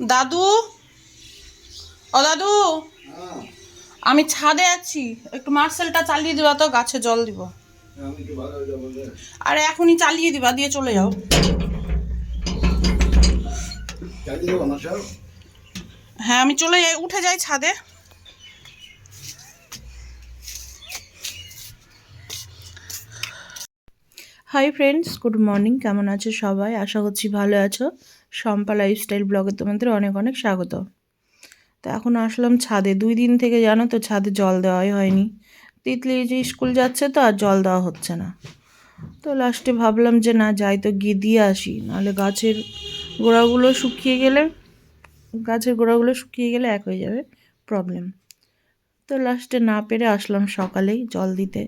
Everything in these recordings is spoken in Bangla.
দাদু? ও দাদু? আমি ছাদে আছি। একটু মার্সেলটা চালিয়ে দিবা তো, গাছে জল দিব। আরে এখনই চালিয়ে দিবা, দিয়ে চলে যাও। হ্যাঁ আমি চলে যাই, উঠে যাই ছাদে। হাই ফ্রেন্ডস গুড মর্নিং কেমন আছো সবাই? আশা করছি ভালো আছো। শম্পা লাইফস্টাইল ব্লগে তোমাদের অনেক অনেক স্বাগত। তো এখন আসলাম ছাদে, দুই দিন থেকে জানো তো ছাদে জল দেওয়াই হয়নি। তিতলি যে স্কুল যাচ্ছে তো আর জল দেওয়া হচ্ছে না। তো লাস্টে ভাবলাম যে না, যাই তো গিয়ে দিয়ে আসি। নাহলে গাছের গোড়াগুলো শুকিয়ে গেলে, গাছের গোড়াগুলো শুকিয়ে গেলে এক হয়ে যাবে প্রবলেম তো লাস্টে না পেরে আসলাম সকালেই জল দিতে।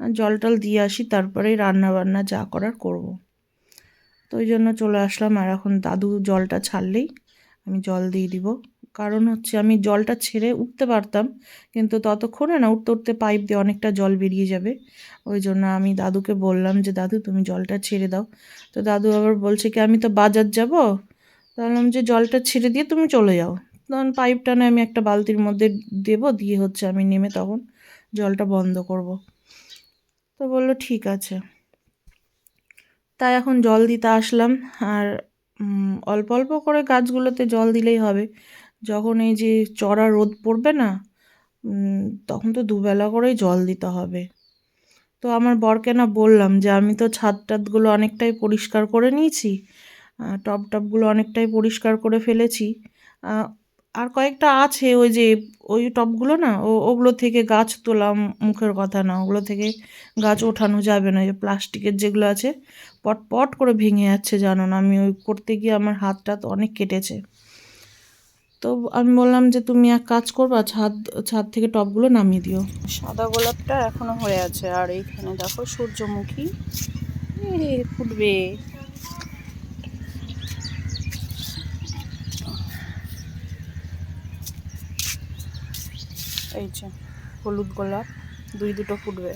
জল টল দিয়ে আসি, তারপরেই রান্না বান্না যা করার করব। তো ওই জন্য চলে আসলাম আর এখন দাদু জলটা ছাড়লেই আমি জল দিয়ে দিব। কারণ হচ্ছে আমি জলটা ছেড়ে উঠতে পারতাম, কিন্তু ততক্ষণে না উঠতে উঠতে পাইপ দিয়ে অনেকটা জল বেরিয়ে যাবে। ওই জন্য আমি দাদুকে বললাম যে, দাদু, তুমি জলটা ছেড়ে দাও। তো দাদু আবার বলছে কি, আমি তো বাজার যাব। বললাম যে, জলটা ছেড়ে দিয়ে তুমি চলে যাও। তখন পাইপটা না আমি একটা বালতির মধ্যে দেবো, দিয়ে হচ্ছে আমি নেমে তখন জলটা বন্ধ করব। তো বলল, ঠিক আছে। তাই এখন জল দিতে আসলাম। আর অল্প অল্প করে গাছগুলোতে জল দিলেই হবে। যখন এই যে চড়া রোদ পড়বে না তখন তো দুবেলা করেই জল দিতে হবে। তো আমার বরকে না বললাম যে আমি তো ছাদ টাদগুলো অনেকটাই পরিষ্কার করে নিয়েছি আহ, টব টবগুলো অনেকটাই পরিষ্কার করে ফেলেছি। আর কয়েকটা আছে ওই যে ওই টবগুলো না ও ওগুলো থেকে গাছ তোলা মুখের কথা না ওগুলো থেকে গাছ ওঠানো যাবে না ওই যে প্লাস্টিকের যেগুলো আছে পট পট করে ভেঙে যাচ্ছে, জানো না? আমি ওই করতে গিয়ে আমার হাত টাত অনেক কেটেছে। তো আমি বললাম যে, তুমি এক কাজ করবা, ছাদ ছাদ থেকে টপগুলো নামিয়ে দিও। সাদা গোলাপটা এখনও হয়ে আছে, আর এইখানে দেখো সূর্যমুখী। ফুটবে। এই যে, হলুদ গোলাপ, দুই দুটো ফুটবে।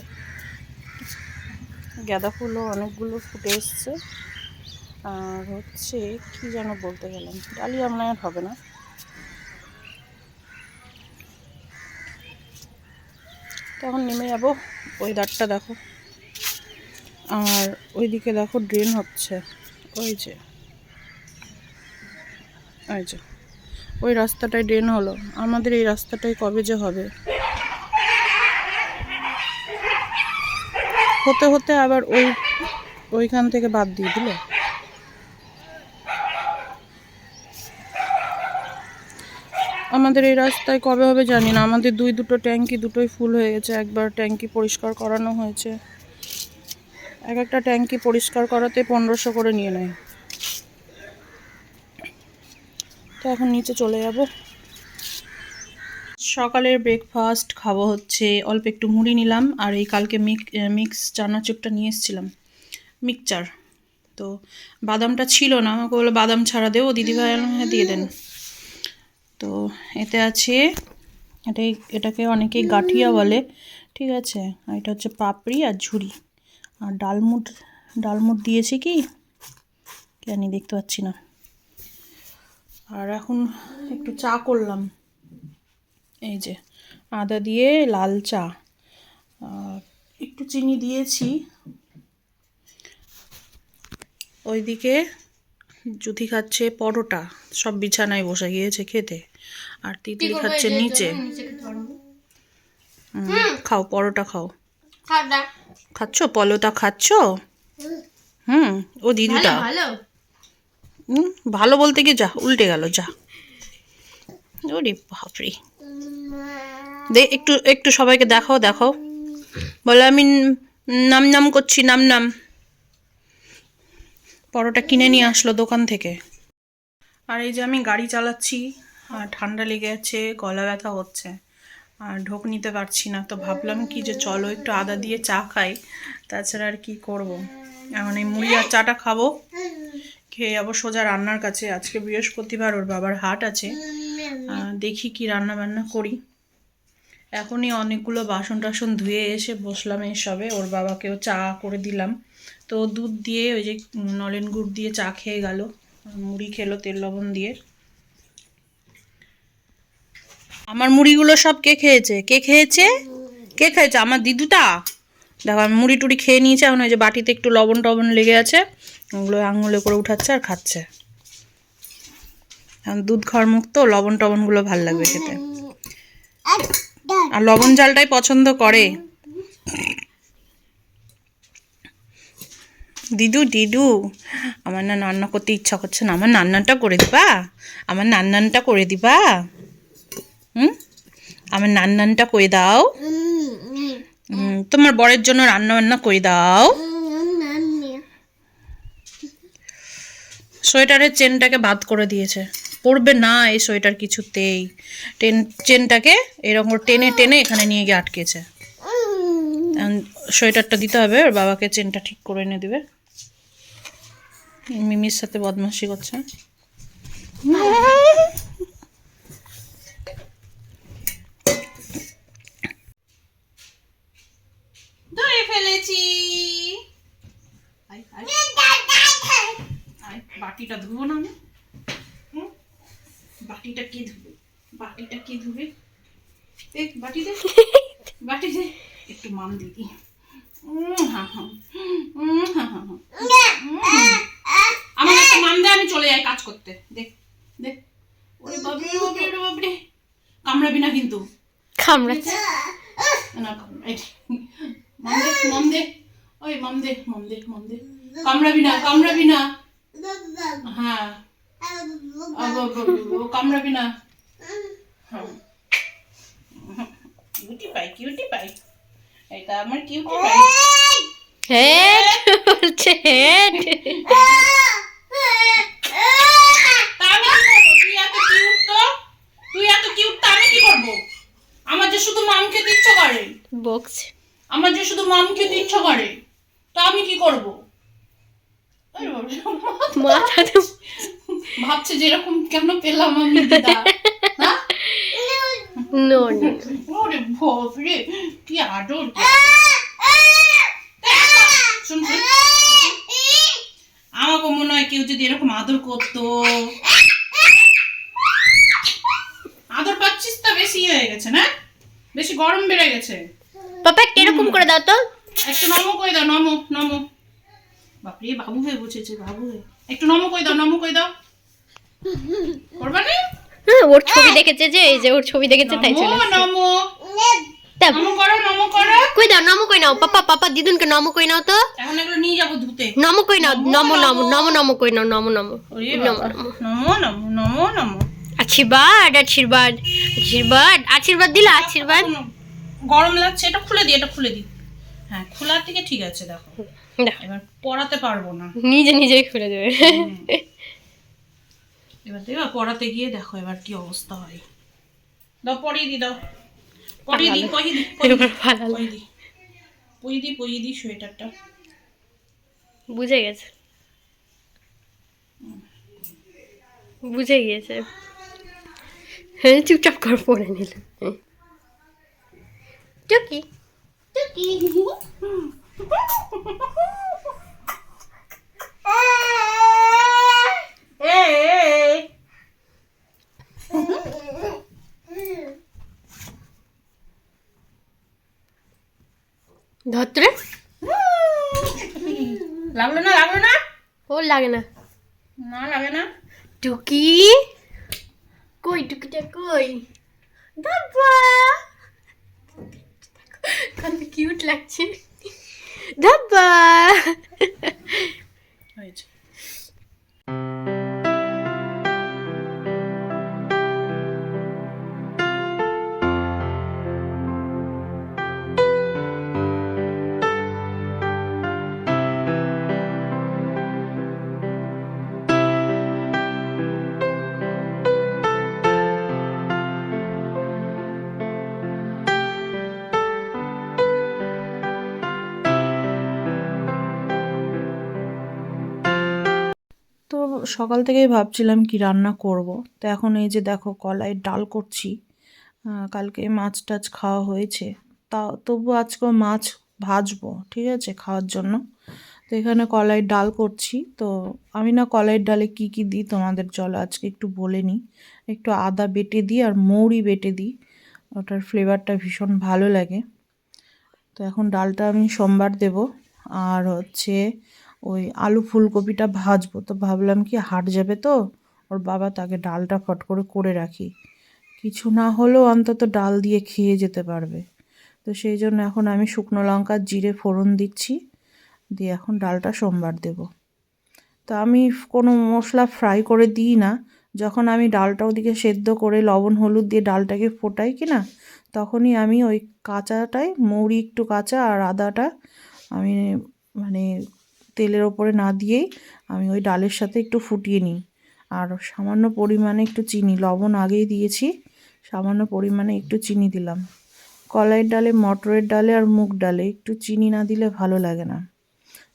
গাঁদা ফুলও অনেকগুলো ফুটে এসছে। আর হচ্ছে, কি যেন বলতে গেলাম? ডালিয়া মনে আর হবে না। তখন নেমে যাব ওয়েদারটা, দেখো। আর ওইদিকে, দেখো ড্রেন হচ্ছে। ওই যে ওই যে। ওই রাস্তাটায় ড্রেন হলো। আমাদের এই রাস্তাটাই কবে যে হবে? হতে হতে আবার ওই, ওইখান থেকে বাদ দিয়ে দিল। আমাদের এই রাস্তায় কবে হবে জানি না। আমাদের দুই দুটো ট্যাঙ্কি, দুটোই ফুল হয়ে গেছে। একবার ট্যাঙ্কি পরিষ্কার করানো হয়েছে। এক একটা ট্যাঙ্কি পরিষ্কার করাতে পনেরোশো করে নিয়ে নেয়। তো এখন নিচে চলে যাব। সকালের ব্রেকফাস্ট খাব হচ্ছে, অল্প একটু মুড়ি নিলাম আর এই কালকে মিক মিক্স চানাচুরটা নিয়ে এসেছিলাম মিক্সচার তো বাদামটা ছিল না, আমাকে বলল বাদাম ছাড়া দেবো দিদিভাই হ্যাঁ দিয়ে দেন। তো এতে আছে, এটাই, এটাকে অনেকেই গাঠিয়া বলে, ঠিক আছে? আর এটা হচ্ছে পাপড়ি আর ঝুড়ি আর ডালমুট ডালমুট দিয়েছে কি? জানি, দেখতে পাচ্ছি না। আর এখন একটু চা করলাম। এই যে আদা দিয়ে লাল চা একটু চিনি দিয়েছি। ওইদিকে জুথি খাচ্ছে পরোটা সব বিছানায় বসে গিয়েছে খেতে। আর তিতলি খাচ্ছে নিচে। খাও পরোটা খাও। খাচ্ছ? পলোটা খাচ্ছ? হুম ও দিদিটা ভালো হুম, ভালো বলতে গিয়ে যা উল্টে গেল যা। ওরে বাপরে। দে, একটু একটু সবাইকে দেখাও দেখাও। বলে আমি নাম নাম করছি নাম নাম পরোটা কিনে নিয়ে আসলো দোকান থেকে। আর এই যে আমি গাড়ি চালাচ্ছি, আর ঠান্ডা লেগে আছে, গলা ব্যথা হচ্ছে। আর ঢোক নিতে পারছি না, তো ভাবলাম কি যে চলো একটু আদা দিয়ে চা খাই। তাছাড়া আর কি করব? এখন এই মুড়ি আর চাটা খাব। খেয়ে যাব সোজা রান্নার কাছে। আজকে বৃহস্পতিবার, ওর বাবার হাট আছে। দেখি কি রান্না বান্না করি। এখনই অনেকগুলো বাসন টাসন ধুয়ে এসে বসলাম এই সবে ওর বাবাকেও চা করে দিলাম। তো দুধ দিয়ে ওই যে নলেন গুড় দিয়ে চা খেয়ে গেল। মুড়ি খেলো তেল লবণ দিয়ে। আমার মুড়িগুলো সব কে খেয়েছে? কে খেয়েছে? কে খেয়েছে? আমার দিদুটা? দেখো, আমি মুড়ি টুড়ি খেয়ে নিয়েছে। এখন ওই যে বাটিতে একটু লবণ টবণ লেগে আছে। ওগুলো আঙুলে করে উঠাচ্ছে আর খাচ্ছে। এখন দুধ খাওয়ার মুখ তো লবণ টবণগুলো ভালো লাগবে খেতে। আর লবণ জালটাই পছন্দ করে। দিদু দিদু, আমার না রান্না করতে ইচ্ছা করছে না। আমার রান্নাটা করে দিবা? আমার নান্নানটা করে দিবা? হুম? আমার নান্নানটা করে দাও। তোমার বরের জন্য রান্না বান্না করে দাও। সোয়েটারের চেনটাকে বাদ করে দিয়েছে। পড়বে না এই সোয়েটার কিছুতেই। টেন, চেনটাকে এরকম টেনে টেনে এখানে নিয়ে গিয়ে আটকেছে। সোয়েটারটা দিতে হবে, ওর বাবাকে চেনটা ঠিক করে এনে দেবে। মিমির সাথে বদমাশি করছে। বাটিটা ধুবো না আমি? বাটিটা কি ধুবে? বাটিটা কি ধুবে? দেখ বাটি দে বাটি দে। একটু মান দিদি। আমার একটা মান দে আমি চলে যাই কাজ করতে। দেখ দেখ ওরে বাবরে বাবরে ওরে বাবরে। কামড়াবি না কিন্তু। কামড়াচ্ছে। না কামড়া এই, মাম দে মাম দে। ওই মাম দে মাম দে মাম দে। কামড়াবি না কামড়াবি না। হ্যাঁ। কামড়াবি না। কিউটি পাই কিউটি পাই এটা আমার কিউটি পাই হেড বলছে হেড। যে শুধু মাম খেতে ইচ্ছা করে বকছে। আমার যে শুধু মাম খেতে ইচ্ছা করে তা আমি কি করব? মাথাতে ভাবছে যে এরকম কেন পেলাম আমি দিদা? হ্যাঁ? No no. ওরে বাপরে কি আদর শুন শুন। আমাকে মনে হয় কেউ যদি এরকম আদর করতো। আদর পাচ্ছিস তা বেশি হয়ে গেছে না? বেশি গরম বেড়ে গেছে। পাপা এরকম করে দাও তো? একটু নমো কই দাও নমো নমো। বাপরে বাবু হয়ে বসেছে বাবু হয়ে। একটু নমো কই দাও নমো কই দাও। করবা না হ্যাঁ, ওর ছবি দেখেছে যে এই যে ওর ছবি দেখেছে তাই চলে নমো। নমো করো নমো করো। কই দাও নম কই নাও? পাপা পাপা দিদুনকে নম কই নাও তো। এখন এগুলো নিয়ে যাব ধুতে। নম কই নাও নম নম নম। নম কই নাও নম নম। ওরে নম বাবা, নমো। নমো নমো নমো আশীর্বাদ আশীর্বাদ আশীর্বাদ আশীর্বাদ দিলা আশীর্বাদ। গরম লাগছে এটা খুলে দি এটা খুলে দি। হ্যাঁ খোলার থেকে ঠিক আছে দেখো। দাও। এবার পড়াতে পারব না। নিজে নিজেই খুলে দেবে। এবার দেখো পড়াতে গিয়ে দেখো এবার কি অবস্থা হয়। দাও পড়িয়ে দি দাও। পড়িয়ে দি পড়িয়ে দি পড়িয়ে দি, এবার ভালো পড়িয়ে দি পড়িয়ে দি সোয়েটারটা। বুঝে গেছে। বুঝে গিয়েছে। হ্যাঁ চুপচাপ করে পড়ে নিল। টুকি টুকি। এই ধত্রে লাগল না লাগল না? ওর লাগে না। না লাগে না। টুকি। কই টুকিটা কই? বাবা কত কিউট লাগছে। দাব্বা হয়েছে। সকাল থেকেই ভাবছিলাম কি রান্না করব। তো এখন এই যে দেখো কলাই ডাল করছি। কালকে মাছ টাছ খাওয়া হয়েছে। তা তবু আজকে মাছ ভাজবো, ঠিক আছে, খাওয়ার জন্য। তো এখানে কলাই ডাল করছি। তো আমি না কলাইয়ের ডালে কি কি দিই তোমাদের চলো আজকে একটু বলে নিই। একটু আদা বেটে দিই আর মৌরি বেটে দিই। ওটার ফ্লেভারটা ভীষণ ভালো লাগে। তো এখন ডালটা আমি সোমবার দেব। আর হচ্ছে ওই আলু ফুলকপিটা ভাজবো। তো ভাবলাম কি হাট যাবে তো? ওর বাবা তাকে ডালটা ফট করে করে রাখি। কিছু না হলেও অন্তত ডাল দিয়ে খেয়ে যেতে পারবে। তো সেই জন্য এখন আমি শুকনো লঙ্কা, জিরে, ফোড়ন দিচ্ছি। দিয়ে এখন ডালটা সোমবার দেব। তো আমি কোনো মশলা ফ্রাই করে দিই না। যখন আমি ডালটা ওদিকে সেদ্ধ করে লবণ, হলুদ দিয়ে ডালটাকে ফোটাই কি না তখনই আমি ওই কাঁচাটায়, মৌরি একটু কাঁচা আর আদাটা আমি মানে তেলের ওপরে না দিয়েই আমি ওই ডালের সাথে একটু ফুটিয়ে নিই। আর সামান্য পরিমাণে একটু চিনি, লবণ আগেই দিয়েছি, সামান্য পরিমাণে একটু চিনি দিলাম। কলাইয়ের ডালে, মটরের ডালে আর মুগ ডালে একটু চিনি না দিলে ভালো লাগে না।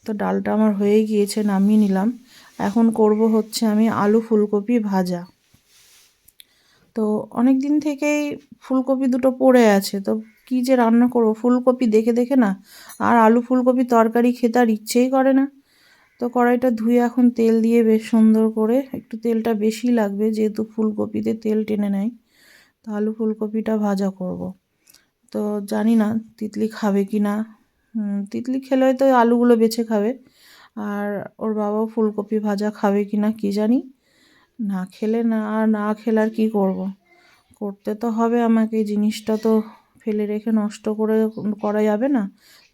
তো ডালটা আমার হয়ে গিয়েছে, নামিয়ে নিলাম। এখন করব হচ্ছে আমি আলু ফুলকপি ভাজা। তো অনেক দিন থেকেই ফুলকপি দুটো পড়ে আছে, তো কী যে রান্না করব? ফুলকপি দেখে দেখে না। আর আলু ফুলকপি তরকারি খেতে আর ইচ্ছেই করে না। তো কড়াইটা ধুয়ে এখন তেল দিয়ে বেশ সুন্দর করে একটু তেলটা বেশি লাগবে যেহেতু ফুলকপিতে তেল টেনে নেয়। তো আলু ফুলকপিটা ভাজা করব। তো জানি না তিতলি খাবে কি না। তিতলি খেলে হয়তো আলুগুলো বেছে খাবে। আর ওর বাবাও ফুলকপি ভাজা খাবে কি না কী জানি। না খেলে না, আর না খেলে আর কী করব। করতে তো হবে আমাকে জিনিসটা তো ফেলে রেখে নষ্ট করে করা যাবে না।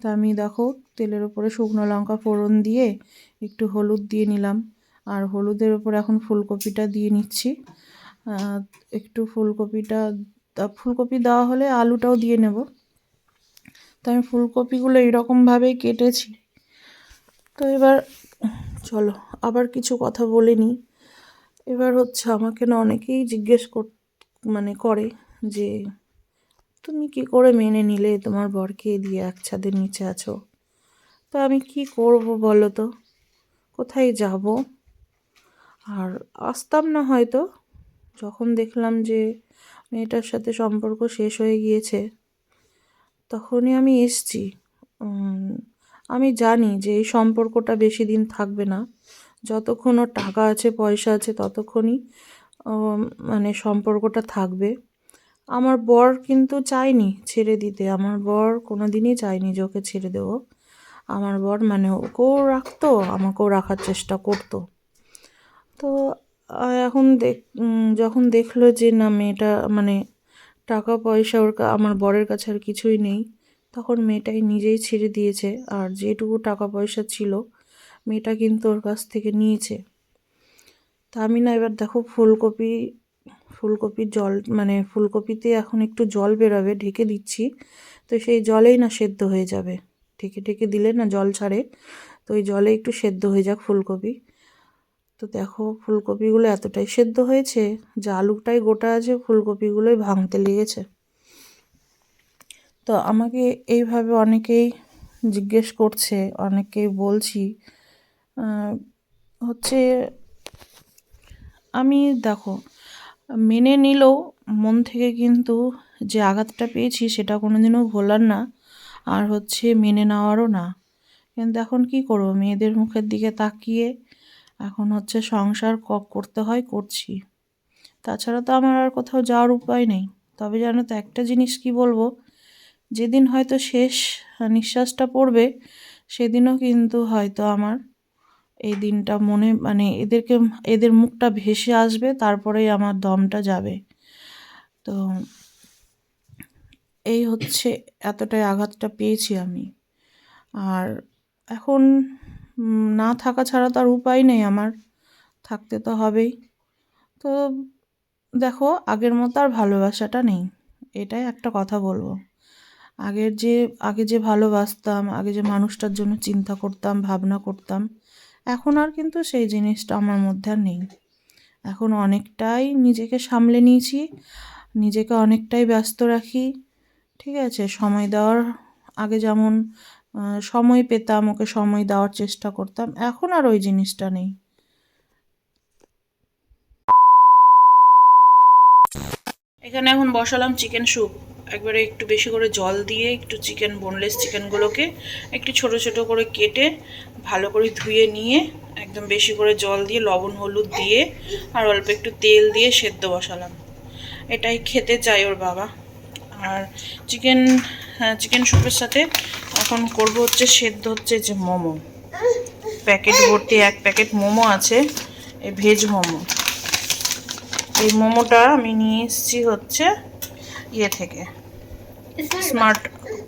তো আমি দেখো তেলের ওপরে শুকনো লঙ্কা ফোড়ন দিয়ে একটু হলুদ দিয়ে নিলাম। আর হলুদের উপর এখন ফুলকপিটা দিয়ে নিচ্ছি। একটু ফুলকপিটা ফুলকপি দেওয়া হলে আলুটাও দিয়ে নেব। তো আমি ফুলকপিগুলো এরকমভাবেই কেটেছি। তো এবার চলো, আবার কিছু কথা বলে নিই। এবার হচ্ছে আমাকে না অনেকেই জিজ্ঞেস কর মানে করে যে তুমি কি করে মেনে নিলে তোমার বরকে দিয়ে এক ছাদের নিচে আছো? তো আমি কি করব বলো তো? কোথায় যাব? আর আসতাম না হয়তো। যখন দেখলাম যে মেয়েটার সাথে সম্পর্ক শেষ হয়ে গিয়েছে, তখনই আমি এসছি। আমি জানি যে এই সম্পর্কটা বেশি দিন থাকবে না। যতক্ষণ ওর টাকা আছে, পয়সা আছে, ততক্ষণই মানে সম্পর্কটা থাকবে। আমার বর কিন্তু চায়নি ছেড়ে দিতে। আমার বর কোনো দিনই চায়নি যে ওকে ছেড়ে দেবো। আমার বর মানে ওকেও রাখতো, আমাকেও রাখার চেষ্টা করতো। তো এখন দেখ যখন দেখল যে না মেয়েটা মানে টাকা পয়সা ওর আমার বরের কাছে আর কিছুই নেই, তখন মেয়েটাই নিজেই ছেড়ে দিয়েছে। আর যেটুকু টাকা পয়সা ছিল, মেয়েটা কিন্তু ওর কাছ থেকে নিয়েছে। তা আমি না এবার দেখো ফুলকপি ফুলকপির জল মানে ফুলকপিতে এখন একটু জল বেরোবে, ঢেকে দিচ্ছি। তো সেই জলেই না সেদ্ধ হয়ে যাবে। ঢেকে ঢেকে দিলে না জল ছাড়ে। তো ওই জলে একটু সেদ্ধ হয়ে যাক ফুলকপি। তো দেখো ফুলকপিগুলো এতটাই সেদ্ধ হয়েছে যে আলুটাই গোটা আছে, ফুলকপিগুলোই ভাঙতে লেগেছে। তো আমাকে এইভাবে অনেকেই জিজ্ঞেস করছে অনেকেই বলছি হচ্ছে আমি দেখো মেনে নিলেও মন থেকে কিন্তু যে আঘাতটা পেয়েছি সেটা কোনোদিনও ভোলার না, আর হচ্ছে মেনে নেওয়ারও না। কিন্তু এখন কি করব? মেয়েদের মুখের দিকে তাকিয়ে এখন হচ্ছে সংসার ক- করতে হয়, করছি। তাছাড়া তো আমার আর কোথাও যাওয়ার উপায় নেই। তবে জানো তো একটা জিনিস কি বলব? যেদিন হয়তো শেষ নিঃশ্বাসটা পড়বে, সেদিনও কিন্তু হয়তো আমার এই দিনটা মনে মানে এদেরকে, এদের মুখটা ভেসে আসবে, তারপরেই আমার দমটা যাবে। তো এই হচ্ছে এতটাই আঘাতটা পেয়েছি আমি। আর এখন না থাকা ছাড়া তো আর উপায় নেই আমার। থাকতে তো হবেই। তো দেখো, আগের মতো আর ভালোবাসাটা নেই। এটাই একটা কথা বলব। আগের যে, আগে যে ভালোবাসতাম, আগে যে মানুষটার জন্য চিন্তা করতাম, ভাবনা করতাম এখন আর কিন্তু সেই জিনিসটা আমার মধ্যে আর নেই। এখন অনেকটাই নিজেকে সামলে নিয়েছি, নিজেকে অনেকটাই ব্যস্ত রাখি, ঠিক আছে? সময় দেওয়ার আগে যেমন সময় পেতাম, ওকে সময় দেওয়ার চেষ্টা করতাম, এখন আর ওই জিনিসটা নেই। এখানে এখন বসালাম চিকেন স্যুপ একবারে একটু বেশি করে জল দিয়ে একটু চিকেন বোনলেস চিকেনগুলোকে একটু ছোট ছোট করে কেটে ভালো করে ধুয়ে নিয়ে একদম বেশি করে জল দিয়ে, লবণ, হলুদ দিয়ে আর অল্প একটু তেল দিয়ে সেদ্ধ বসালাম। এটাই খেতে চাই ওর বাবা। আর চিকেন চিকেন স্যুপের সাথে এখন করব হচ্ছে সেদ্ধ হচ্ছে যে মোমো। প্যাকেট ভর্তি এক প্যাকেট মোমো আছে এই ভেজ মোমো। এই মোমোটা আমি নিয়ে এসেছি হচ্ছে ইয়ে থেকে। স্মার্ট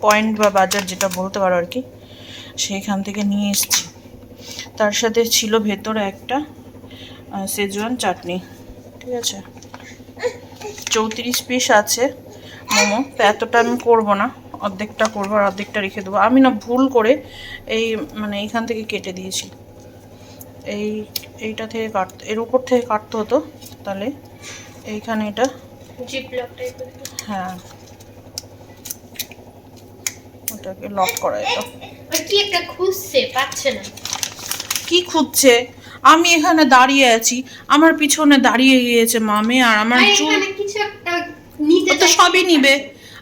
পয়েন্ট বা বাজার যেটা বলতে পারো আর কি সেইখান থেকে নিয়ে এসেছি। তার সাথে ছিল ভেতরে একটা সেজওয়ান চাটনি ঠিক আছে? চৌত্রিশ পিস আছে মোমো। তো এতটা আমি করব না অর্ধেকটা করব আর অর্ধেকটা রেখে দেবো। আমি না ভুল করে এই মানে এইখান থেকে কেটে দিয়েছি। এই এইটা থেকে কাটতে এর উপর থেকে কাটতে হতো তাহলে এইখানে এটা হ্যাঁ। ওটাকে লক করা আর কি একটা খুঁজছে পাচ্ছে না। কি খুঁজছে? আমি এখানে দাঁড়িয়ে আছি। আমার পিছনে দাঁড়িয়ে গিয়েছে মামে আর আমার চুল কিছু একটা নিতে তো সবই নিবে।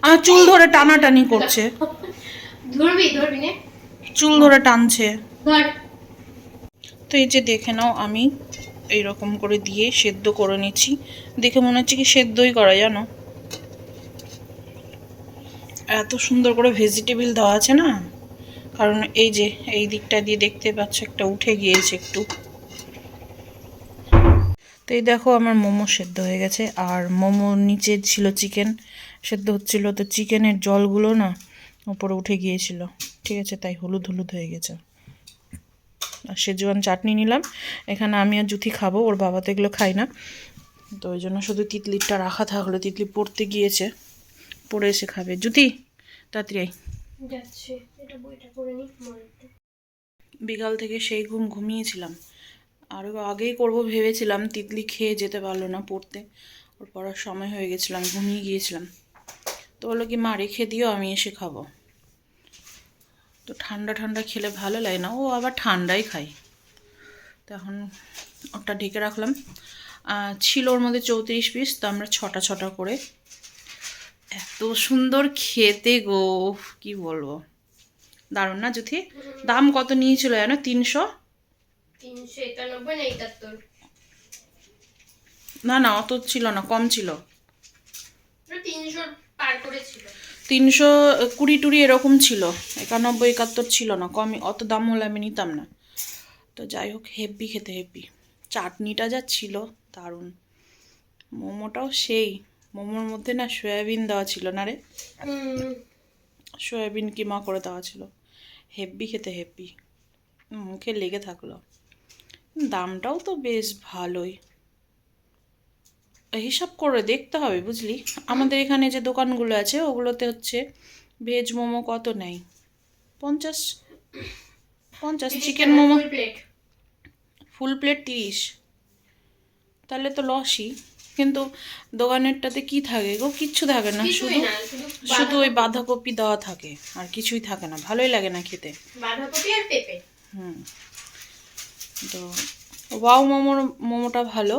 আমার চুল ধরে টানাটানি করছে। ধরবি ধরবি নে। চুল ধরে টানছে। তো এই যে দেখে নাও আমি এইরকম করে দিয়ে সেদ্ধ করে নিচ্ছি। দেখে মনে হচ্ছে কি সেদ্ধই করা জানো? এত সুন্দর করে ভেজিটেবল দেওয়া আছে না? কারণ এই যে, এই দিকটা দিয়ে দেখতে পাচ্ছ, একটা উঠে গিয়েছে একটু। তো এই দেখো, আমার মোমো সেদ্ধ হয়ে গেছে। আর মোমো নিচে ছিল চিকেন সেদ্ধ হচ্ছিল। তো চিকেনের জলগুলো না উপরে উঠে গিয়েছিল। ঠিক আছে, তাই হলুদ হলুদ হয়ে গেছে। আর সেজওয়ান চাটনি নিলাম। এখানে আমি আর জুথি খাব, ওর বাবা তো এগুলো খাই না। তো ওই জন্য শুধু তিতলিটা রাখা থাকল। তিতলি পড়তে গিয়েছে। পড়ে এসে খাবে। জুথি তাড়াতাড়ি। যাচ্ছে। এটা বইটা করে নি বিকাল থেকে সেই ঘুম ঘুমিয়েছিলাম। আরও আগেই করব ভেবেছিলাম তিতলি খেয়ে যেতে পারল না পড়তে। ওর পড়ার সময় হয়ে গেছিলাম ঘুমিয়ে গিয়েছিলাম। তো বলল কি মা রেখে দিও আমি এসে খাব। তো ঠান্ডা ঠান্ডা খেলে ভালো লাগে না ও আবার ঠান্ডাই খায়। তো এখন ওটা ঢেকে রাখলাম। ছিল ওর মধ্যে চৌত্রিশ পিস তো আমরা ছটা ছটা করে এত সুন্দর খেতে গো কি বলব। দারুণ না জুথি? দাম কত নিয়েছিল জানো? তিনশো? না না অত ছিল না কম ছিল। তিনশো কুড়ি টুড়ি এরকম ছিল একানব্বই একাত্তর ছিল না কম অত দাম হলে আমি নিতাম না। তো যাই হোক হেব্বি খেতে হেব্বি। চাটনিটা যা ছিল দারুণ। মোমোটাও সেই। মোমোর মধ্যে না সয়াবিন দেওয়া ছিল না রে? সয়াবিন কিমা করে দেওয়া ছিল। হেব্বি খেতে হেব্বি। মুখে লেগে থাকল। দামটাও তো বেশ ভালোই। হিসাব করে দেখতে হবে বুঝলি? আমাদের এখানে যে দোকানগুলো আছে ওগুলোতে হচ্ছে ভেজ মোমো কত নেই? পঞ্চাশ পঞ্চাশ chicken momo. Plate full plate তিরিশ। তাহলে তো লসই কিন্তু দোকানেরটাতে কি থাকে গো? কিচ্ছু থাকে না শুধু শুধু ওই বাঁধাকপি। দেওয়া থাকে আর কিছুই থাকে না ভালোই লাগে না খেতে। বাঁধাকপি আর পেঁপে। হুম। তো ওয়াও মোমোর মোমোটা ভালো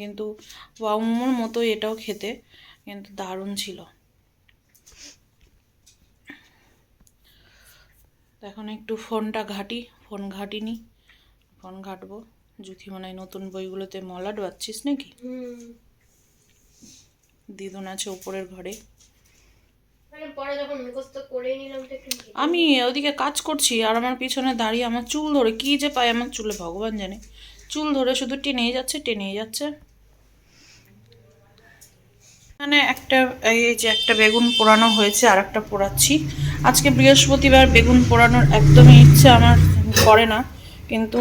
কিন্তু ওয়াও মোমোর মতো এটাও খেতে কিন্তু দারুণ ছিল। এখন একটু ফোনটা ঘাঁটি ফোন ঘাঁটিনি ফোন ঘাঁটবো। জুথি মনে হয় নতুন বইগুলোতে মলা বাচ্ছিস নাকি? দিদুন আছে উপরের ঘরে। মানে আমি ওদিকে কাজ করছি আর আমার পিছনে দাঁড়িয়ে আমার চুল ধরে কি যে পায় আমার চুলে ভগবান জানে। চুল ধরে শুধু টেনেই যাচ্ছে টেনেই যাচ্ছে। মানে একটা এই যে একটা বেগুন পোড়ানো হয়েছে আর একটা পোড়াচ্ছি। আজকে বৃহস্পতিবার বেগুন পোড়ানোর একদমই ইচ্ছে আমার করে না কিন্তু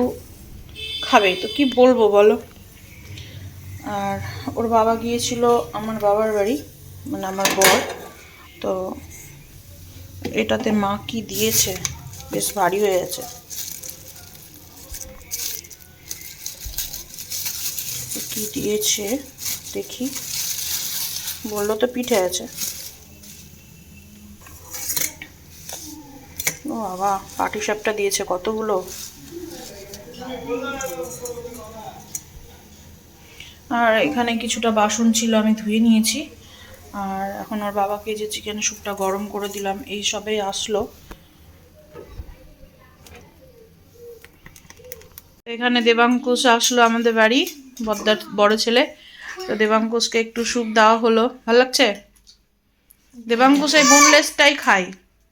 খাবে, তো কি বলব বলো? আর ওর বাবা গিয়েছিল আমার বাবার বাড়ি মানে আমার বর, তো এটাতে মা কি দিয়েছে? বেশ ভারী হয়ে গেছে। কি দিয়েছে? দেখি। বলল তো পিঠে আছে। ও বাবা পাটি সাপটা দিয়েছে কতগুলো? আর এখানে কিছুটা বাসন ছিল, আমি ধুয়ে নিয়েছি। আর এখন ওর বাবাকে যে চিকেন স্যুপটা গরম করে দিলাম, এই সবেই আসলো। এখানে দেবাঙ্কুশ আসলো আমাদের বাড়ি, বদ্দার বড় ছেলে। তো দেবাঙ্কুশকে একটু স্যুপ দেওয়া হলো। ভালো লাগছে? দেবাঙ্কুশ এই বোনলেসটাই খাই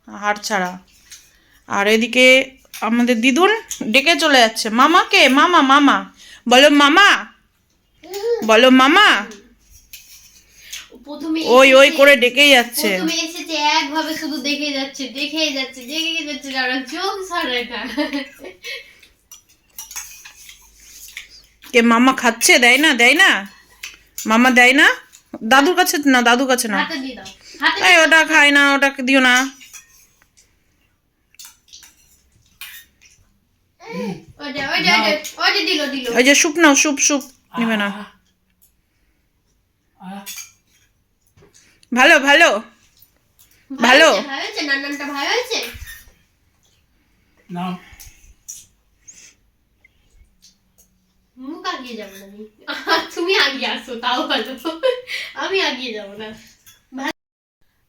হাড় ছাড়া। আর এদিকে আমাদের দিদুন ডেকে চলে যাচ্ছে। মামাকে মামা মামা বলো মামা বলো মামা। ওই ওই করে ডেকেই যাচ্ছে। প্রথমে এসেছে একভাবে শুধু দেখে যাচ্ছে দেখে যাচ্ছে দেখে যাচ্ছে আর চোখ সরে না। কে মামা খাচ্ছে? দেয় না দেয় না? মামা দেয় না? দাদুর কাছে না দাদুর কাছে না। ওটা খায় না ওটাকে দিও না। ওই যে স্যুপ নাও স্যুপ স্যুপ নিবে না। ভালো ভালো। ভালো। ভালো হয়েছে নানানটা ভালো হয়েছে? না মুখ আগিয়ে যাব না তুমি আগিয়ে আসো তাও ভালো। আমি আগিয়ে যাব না।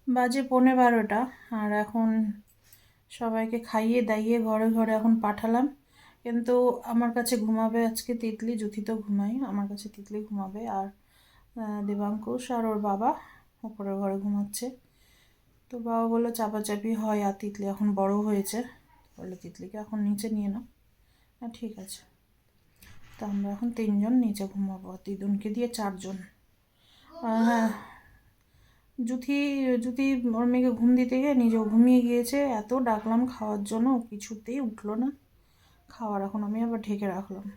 বাজে পৌনে বারোটা আর এখন সবাইকে খাইয়ে দাইয়ে ঘরে ঘরে এখন পাঠালাম। কিন্তু আমার কাছে ঘুমাবে আজকে তিতলি জুথি তো ঘুমাই, আমার কাছে তিতলি ঘুমাবে। আর দেবাঙ্কুশ আর ওর বাবা উপরের ঘরে ঘুমাচ্ছে। তো বাবা বলল, চাপাচাপি হয় আর তিতলি এখন বড় হয়েছে। বলল, তিতলিকে এখন নিচে নিয়ে নাও। হ্যাঁ ঠিক আছে। তো আমরা এখন তিনজন নিচে ঘুমাবো দিদুনকে দিয়ে চারজন। হ্যাঁ। জুথি জুথি ওর মেয়েকে ঘুম দিতে গিয়ে নিজেও ঘুমিয়ে গিয়েছে। এত ডাকলাম খাওয়ার জন্য, কিছুতেই উঠল না। খাওয়ার। এখন আমি আবার ঢেকে রাখলাম।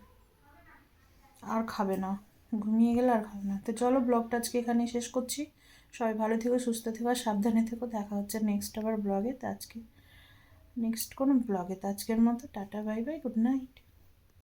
আর খাবে না। ঘুমিয়ে গেলে আর খাবে না। তো চলো ব্লগটা আজকে এখানে শেষ করছি। সবাই ভালো থেকো, সুস্থ থেকো সাবধানে থেকো। দেখা হচ্ছে নেক্সট আবার ব্লগে। তো আজকে নেক্সট কোনো ব্লগে। তো আজকের মতো tata bye bye good night